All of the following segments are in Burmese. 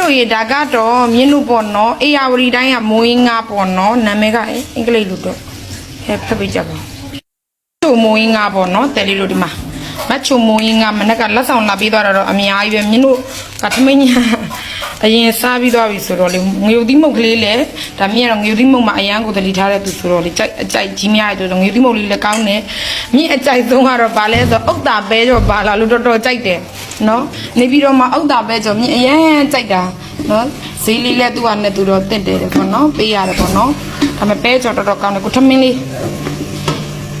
တို့ရေဒါကတော့မြင်းတို့ပေါ့နော်အေယာဝတီတိုင်းကမွေးငါပေါ့နော်နာမည်ကအင်္ဂလိပ်လိုတော့ဟဲ့ဖတ်ပေးကြပါချိုမွေးငါပေါ့နော်တယ်လီလိုဒီမှာမချိုမွေးငါမနေ့ကလက်ဆောင်လာပြီးသွားတာတော့အများကြီးပဲမြင်းတို့ကထမင်းညာ အရင်စားပြီးသွားပြီဆိုတော့လေငရုတ်သီးမုတ်ကလေးလည်းဒါမြင်းကတော့ငရုတ်သီးမုတ်မှာအရန်ကိုတလီထားတဲ့သူဆိုတော့လေကြိုက်အကြိုက်ကြီးများတယ်တော့ငရုတ်သီးမုတ်လေးလည်းကောင်းတယ်မြင်းအကြိုက်ဆုံးကတော့ဗာလဲဆိုဥက္တာပဲကြောပါလာလို့တော်တော်ကြိုက်တယ်နော်နေပြီးတော့မှဥက္တာပဲကြောမြင်းအရန်ကြိုက်တာနော်ဈေးလေးလည်းသူ့ဟာနဲ့သူတော့တင့်တယ်ပေါ့နော်ပေးရတယ်ပေါ့နော်ဒါပေမဲ့ပဲကြောတော်တော်ကောင်းတယ်ကိုထမင်းလေး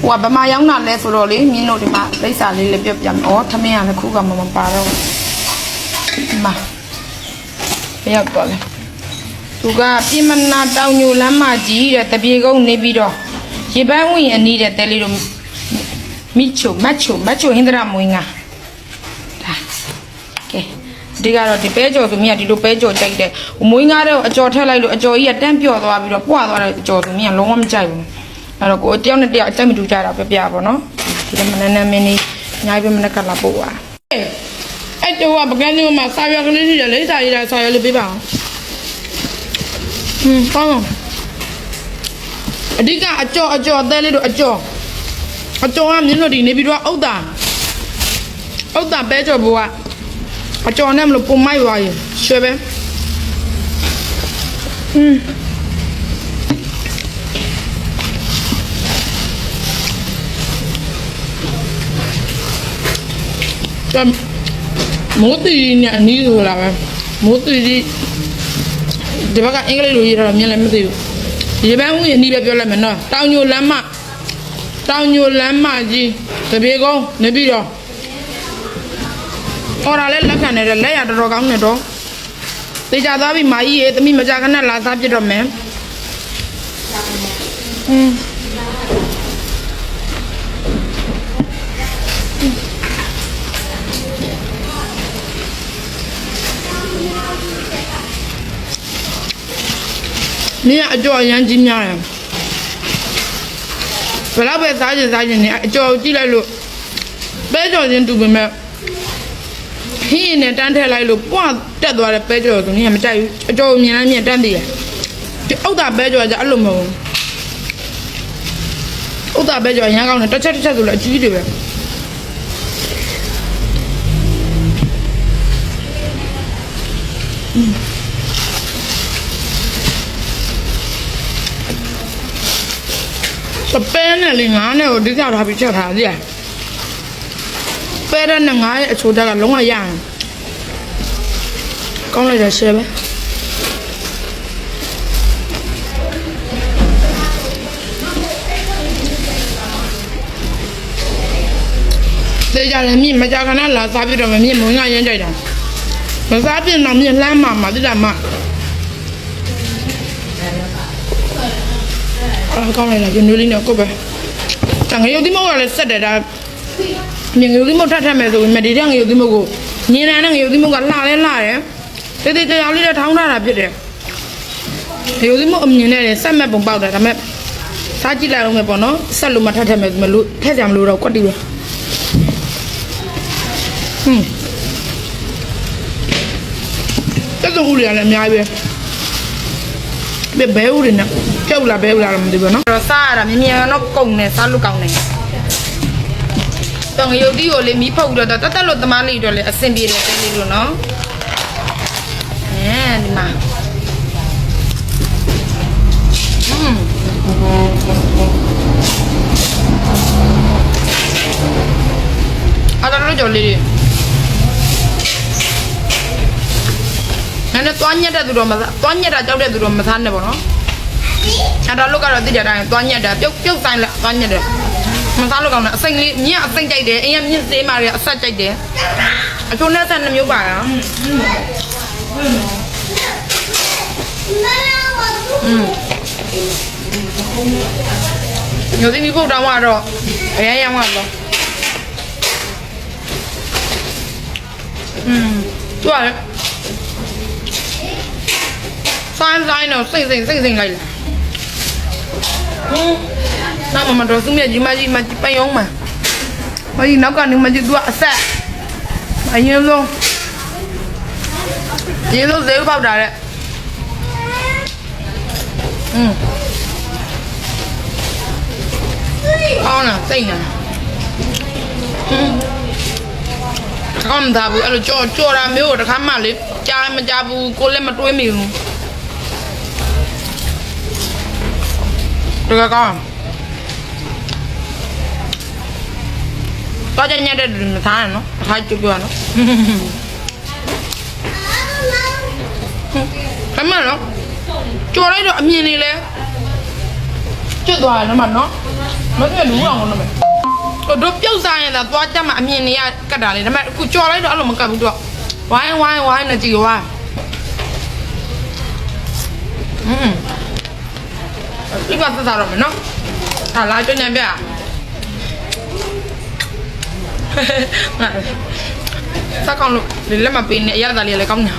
ဟိုကဗမာရောက်တာလဲဆိုတော့လေမြင်းတို့ဒီမှာလိပ်စာလေးလည်းပြပြမယ်။ဩထမင်းကလည်းခုကမမပါတော့ဘူးဒီမှာဘယ် ရောက်တော့လဲသူကပြင်မနာတောင်ညိုလမ်းမကြီးတဲ့တပြေကုန်းနေပြီးတော့ရေပန်းဝင်အနီးတဲ့တဲလေးတို့မိချိုမတ်ချိုမတ်ချိုဟင်္ဒရာမွေးငါဒါကဲဒီကတော့ဒီပဲကြော်သူမြတ်ဒီလိုပဲကြော်ကြိုက်တယ်မွေးငါတဲ့အကြော်ထက်လိုက်လို့အကြော်ကြီးကတန်းပြော့သွားပြီးတော့ပွားသွားတဲ့အကြော်သူမြတ်လုံးဝမကြိုက်ဘူးအဲ့တော့ကိုယ်တယောက်နဲ့တယောက်အကြိုက်မတူကြတာပြပြပါတော့ဒီကမနန်းနန်းမင်းလေးညာပြမနက်ကလာပို့ပါ အဲ့တော့ကပကန်းလေးမှာစာရွက်ကလေးရှိတယ်လေစာရေးတာစာရွက်လေးပေးပါအောင်ဟွန်းကောင်းအဓိကအကြော်အကြော်အသေးလေးတို့အကြော်အကြော်ကမြင်းတို့ဒီနေပြီးတော့အုတ်တာအုတ်တာပဲကြော်ဘိုးကအကြော်နဲ့မလို့ပုံမိုက်သွားရင်ရွှဲပဲဟွန်းကမိုး တီနဲ့အနီးဆိုလာပဲမိုးတီကြီးဒီဘက်ကအင်္ဂလိပ်လိုရေးထားတာမြင်လည်းမသိဘူးရေပန်းဦးရဲ့အနီးပဲပြောလိုက်မယ်နော်တောင်ညိုလမ်းမတောင်ညိုလမ်းမကြီးတပြေကုန်းနေပြီးတော့အော်ဒါလည်းလက်ခံနေတယ်လက်ရတော်တော်ကောင်းနေတော့တေချာသွားပြီမာကြီးရေသမီးမကြခဏလာစားပြစ်တော့မယ်อืม နင်ကအကျော်အရန်ကြီးများတယ်ဘယ်တော့ပဲစားချင်စားချင်နေအကျော်ကိုကြည့်လိုက်လို့ပဲကြော်ချင်းတူပေမဲ့ဟင်းရင်နဲ့တန်းထည့်လိုက်လို့ပွားတက်သွားတဲ့ပဲကြော်ဆိုနင်ကမကြိုက်ဘူးအကျော်ကိုမြင်လိုက်မြင်တန်းတည်တယ်ဒီဥဒ္ဒါပဲကြော်ကအဲ့လိုမဟုတ်ဘူးဥဒ္ဒါပဲကြော်အရန်ကောင်းတယ်တစ်ချက်တစ်ချက်ဆိုလည်းအကြီးတွေပဲ စပဲနဲ့လေငါးနဲ့ကိုအဓိကထားပြီးချက်ထားကြည့်ပဲတဲ့နဲ့ငါးရဲ့အချိုတက်ကလုံးဝရရင်ကောင်းလိုက်တယ်ရှယ်ပဲသေကြတယ်မြင့်မကြခဏလာစားပြတော့မမြင့်မငါရမ်းကြိုက်တာမစားပြတော့မြင့်လှမ်းမှာမှာတိတာမှာ အားကောင်းလိုက်လားဒီနွေးလေးနဲ့ကုတ်ပဲတငရုတ်တိမောက်ကလည်းဆက်တယ်ဒါမြင်ငရုတ်တိမောက်ထပ်ထပ်မယ်ဆိုရင်မဒီတဲ့ငရုတ်တိမောက်ကိုညင်တဲ့ငရုတ်တိမောက်ကလှလဲလှတယ်တေးသေးတရားလေးနဲ့ထောင်းထားတာဖြစ်တယ်ငရုတ်တိမောက်အမြင်နဲ့ဆက်မဲ့ပုံပေါက်တယ်ဒါပေမဲ့စားကြည့်လိုက်အောင်ပဲပေါ့နော်ဆက်လို့မထပ်ထပ်မယ်မလို့ထက်ကြမလို့တော့ကွက်တီပဲဟွန်းတက်စုံဦးတွေကလည်းအများကြီးပဲဘဲဘဲဦးတွေနဲ့ ပြုတ်လာဘဲဦးလာတော့မသိဘူးနော်တော့စားရတာမြင်မြင်တော့ကုံနေစားလို့ကောင်းနေတော့ငရုတ်တီကိုလေမီးဖုတ်ပြီးတော့တက်တက်လို့သမားလေးတော့လေအဆင်ပြေတယ်တဲလေးလို့နော်အဲဒီမှာอืมအားတော့ကြော်လေးတွေနည်းနည်းသွားညက်တဲ့သူတော့မစားသွားညက်တာကြောက်တဲ့သူတော့မစားနဲ့ပေါ့နော် အဲ့တော့lúc ကတော့တိကျတိုင်းသွားညက်တာပြုတ်ပြုတ်ဆိုင်လာသွားညက်တယ်မစားလို့ကောင်းတယ်အစိမ့်လေးမြင့်အစိမ့်ကြိုက်တယ်အရင်မြင့်သေးမာတွေအဆက်ကြိုက်တယ်အချိုးနဲ့ဆက်နှမျိုးပါလားอืมညိုသိပြီးပုတ်တောင်းတော့အရင်ရောင်းရတော့อืมသူကလည်း ဆိုင်းဆိုင်းတော့စိတ်စိတ်စိတ်စိတ်လိုက်လာဟင်း နောက်မှမတော်သူမြကြီးမကြီးမကြီးပယုံမှာမကြီးနောက်ကနေမကြီးသူကအဆက်အရင်ဆုံး ရေလို့ဈေးပေါက်တာတဲ့อืมအောင်းလားစိတ်နေอืมကောင်းတာဘူးအဲ့လိုကြော်ကြော်တာမျိုးတခါမှလေကြားမကြဘူးကိုလည်းမတွေးမိဘူး တကယ်ကောင်းတော့ကြညက်တဲ့မသားနဲ့နော်တစ်ခါကြွပြောနော်ခမနော်ကြော်လိုက်တော့အမြင်နေလဲကျွတ်သွားတယ်နော်မနော်မသိလူအောင်လို့မယ်တို့တို့ပြုတ်စားရင်သာသွားကြမှာအမြင်နေရကတ်တာလေဒါပေမဲ့အခုကြော်လိုက်တော့အဲ့လိုမကတ်ဘူးတော့ဝိုင်းဝိုင်းဝိုင်းနဲ့ကြည့်ဝိုင်းอืม ဒီကသက်သာတော့မယ်နော်ဟာလာကျွညံပြငါစကောင်းလို့လေလက်မပေးနဲ့အရသာလေးလည်းကောင်းညာ